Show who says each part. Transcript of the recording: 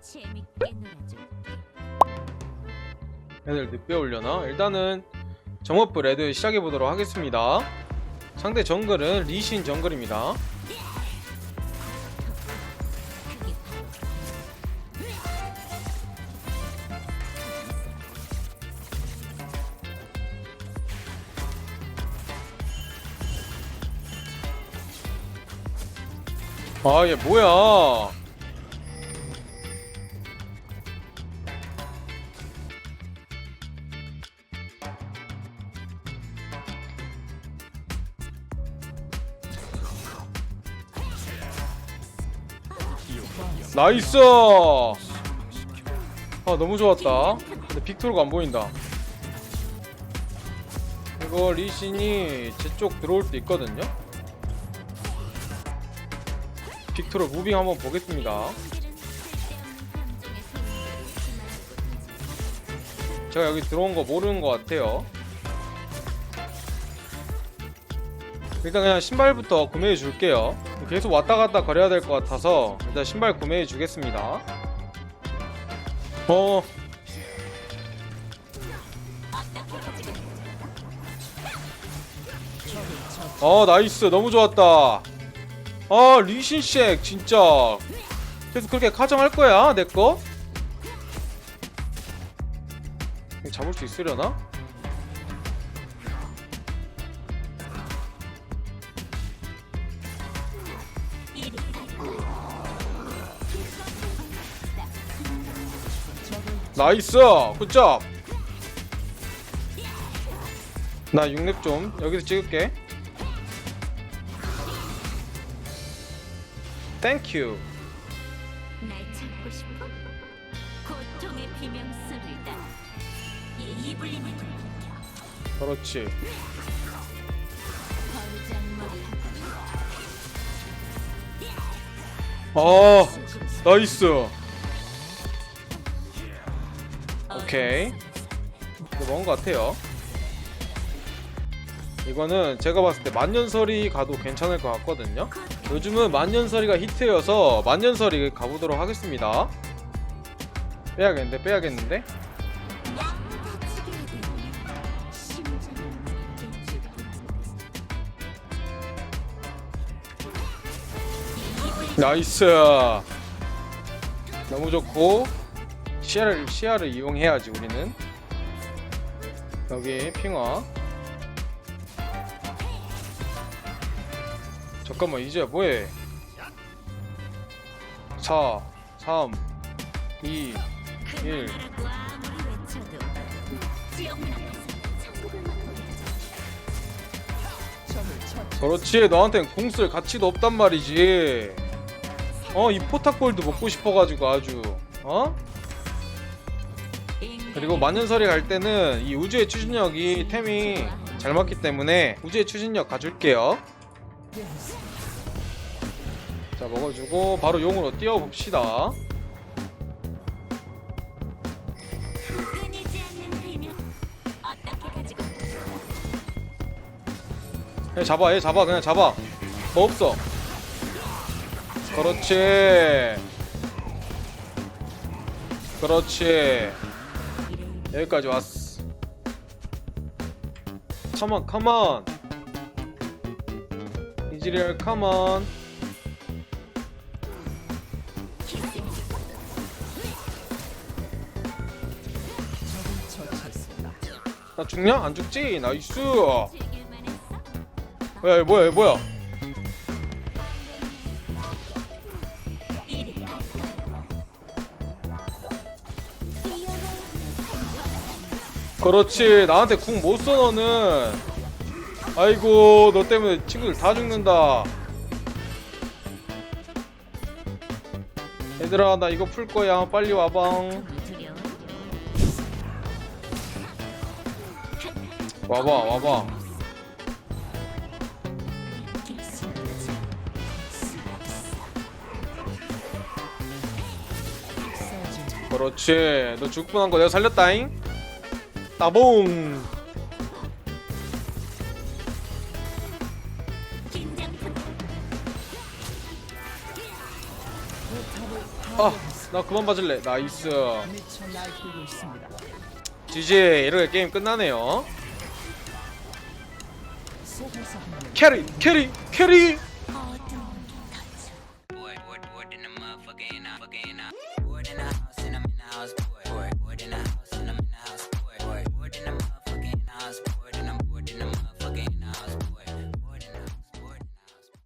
Speaker 1: 재밌게 놀아줄게.
Speaker 2: 애들 늦게 올려나? 일단은 정업부 레드 시작해 보도록 하겠습니다. 상대 정글은 리신 정글입니다. 아, 얘 뭐야? 나이스! 아, 너무 좋았다. 근데 빅토르가 안 보인다. 이거 리신이 제 쪽 들어올 수 있거든요? 빅토르 무빙 한번 보겠습니다. 제가 여기 들어온 거 모르는 것 같아요. 일단 그냥 신발부터 구매해 줄게요. 계속 왔다 갔다 거려야 될 것 같아서 일단 신발 구매해 주겠습니다. 어. 어 나이스 너무 좋았다. 아 리신쉑 진짜 계속 그렇게 가정할 거야 내 거? 잡을 수 있으려나? 나이스! 굿잡! 나 6렙 좀 여기서 찍을게. 땡큐
Speaker 1: 날 찾고 싶어? 고통의 비명소리를 따라 이 이블린을 불리켜.
Speaker 2: 그렇지.
Speaker 1: 죽음
Speaker 2: 나이스 오케이. 이거 먹은 것 같아요. 이거는 제가 봤을 때 만년설이 가도 괜찮을 것 같거든요. 요즘은 만년설이가 히트여서 만년설이 가보도록 하겠습니다. 빼야겠는데 빼야겠는데? 나이스! 너무 좋고 시야를 시야를 이용해야지 우리는 여기 핑화 잠깐만 이제 뭐해 4 3 2 일.
Speaker 1: 그만하라고 아무리 외쳐도 지옥문 앞에서 천국을 맛보여줘
Speaker 2: 그렇지 너한텐 공쓸 가치도 없단 말이지 어 이 포탑골드 먹고 싶어가지고 아주 어? 그리고 만년설이 갈 때는 이 우주의 추진력이 템이 잘 맞기 때문에 우주의 추진력 가줄게요. 자 먹어주고 바로 용으로 뛰어봅시다. 그냥 잡아 얘 잡아 그냥 잡아. 뭐 없어. 그렇지. 그렇지 여기까지 왔어 컴온 컴온 이즈리얼 컴온 나 죽냐? 안 죽지? 나이스
Speaker 1: 했어?
Speaker 2: 야, 뭐야, 이거 뭐야? 그렇지, 나한테 궁 못 써, 너는. 아이고, 너 때문에 친구들 다 죽는다. 얘들아, 나 이거 풀 거야. 빨리 와방. 와봐, 와봐. 그렇지. 너 죽을 뻔한 거 내가 살렸다잉. 따봉.
Speaker 1: 긴장품
Speaker 2: 아, 나 그만 봐줄래 나이스. GG 이렇게 게임 끝나네요. 캐리 캐리 캐리